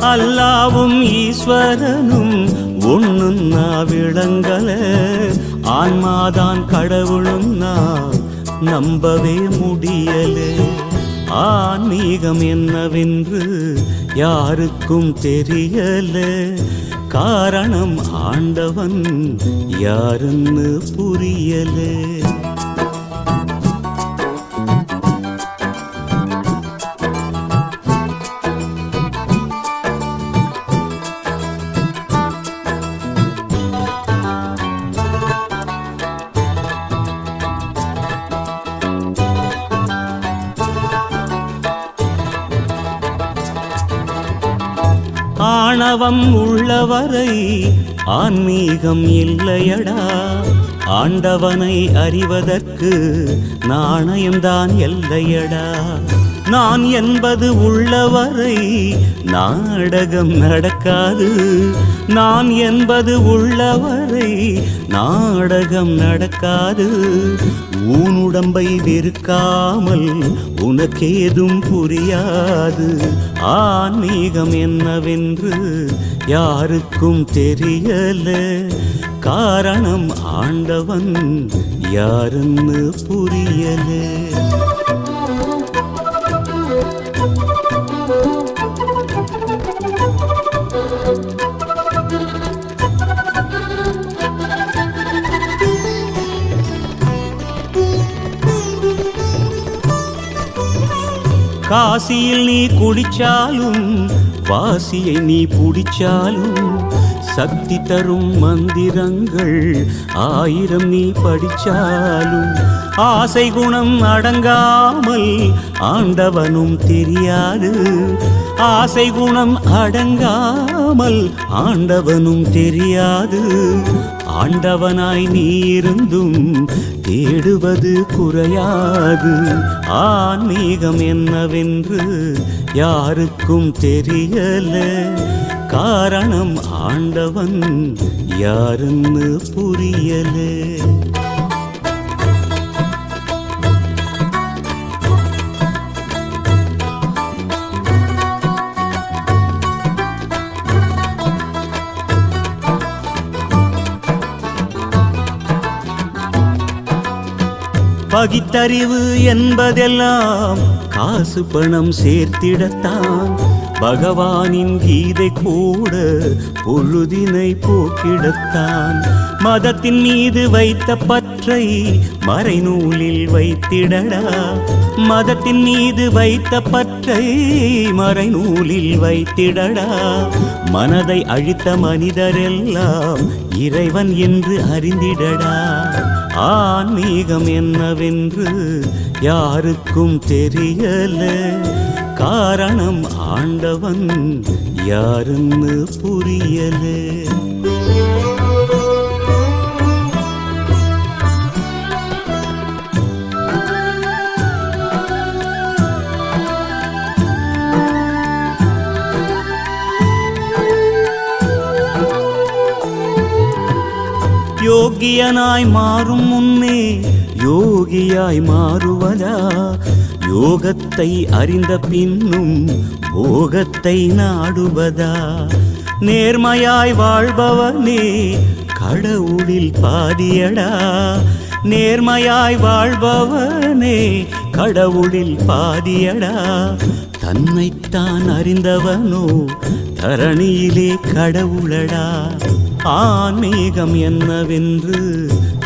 அல்லாவும் ஈஸ்வரனும் ஒண்ணுன்னா விளங்கல. ஆன்மாதான் கடவுளும் நான் நம்பவே முடியலே. ஆன்மீகம் என்னவென்று யாருக்கும் தெரியல. காரணம் ஆண்டவன் யாருன்னு புரியலே. ஆணவம் உள்ளவரை ஆன்மீகம் இல்லையடா. ஆண்டவனை அறிவதற்கு நாணயம்தான் எல்லையடா. நான் என்பது உள்ளவரை நாடகம் நடக்காது. நான் என்பது உள்ளவரை நாடகம் நடக்காது. ஊனுடம்பை வெறுக்காமல் உனக்கேதும் புரியாது. ஆன்மீகம் என்னவென்று யாருக்கும் தெரியல. காரணம் ஆண்டவன் யாருன்னு புரியலே. காசியில் நீ குடிச்சாலும் வாசியை நீ பிடிச்சாலும் சக்தி தரும் மந்திரங்கள் ஆயிரம் நீ படிச்சாலும் ஆசை குணம் அடங்காமல் ஆண்டவனும் தெரியாது. ஆசை குணம் அடங்காமல் ஆண்டவனும் தெரியாது. ஆண்டவனாய் நீ இருந்தும் தேடுவது குறையாது. ஆன்மீகம் என்னவென்று யாருக்கும் தெரியல. காரணம் ஆண்டவன் யாருன்னு புரியலே. பகித்தறிவு என்பதெல்லாம் காசு பணம் சேர்த்திடத்தான். பகவானின் கீதை கூட பொழுதினை போக்கிடத்தான். மதத்தின் மீது வைத்த பற்றை மறைநூலில் வைத்திடடா. மதத்தின் மீது வைத்த பற்றை மறைநூலில் வைத்திடடா. மனதை அழித்த மனிதரெல்லாம் இறைவன் என்று அறிந்திடடா. ஆன்மீகம் என்னவென்று யாருக்கும் தெரியல. காரணம் ஆண்டவன் யாருன்னு புரியலே யோகியனாய் மாறும் முன்னே யோகியாய் மாறுவதா யோகத்தை அறிந்த பின்னும் போகத்தை நாடுவதா? நேர்மையாய் வாழ்பவனே கடவுளில் பாதியடா. நேர்மையாய் வாழ்பவனே கடவுளில் பாதியடா. தன்னைத்தான் அறிந்தவனோ தரணியிலே கடவுளடா. ஆன்மீகம் என்னவென்று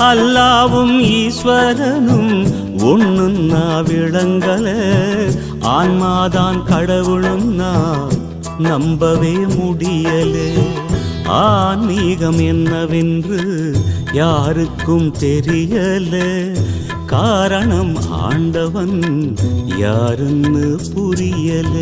அல்லாவும் ஈஸ்வரனும் ஒண்ணுன்னா விளங்கல. ஆன்மாதான் கடவுளுன்னா நம்பவே முடியல. ஆன்மீகம் என்னவென்று யாருக்கும் தெரியல. காரணம் ஆண்டவன் யாருன்னு புரியல.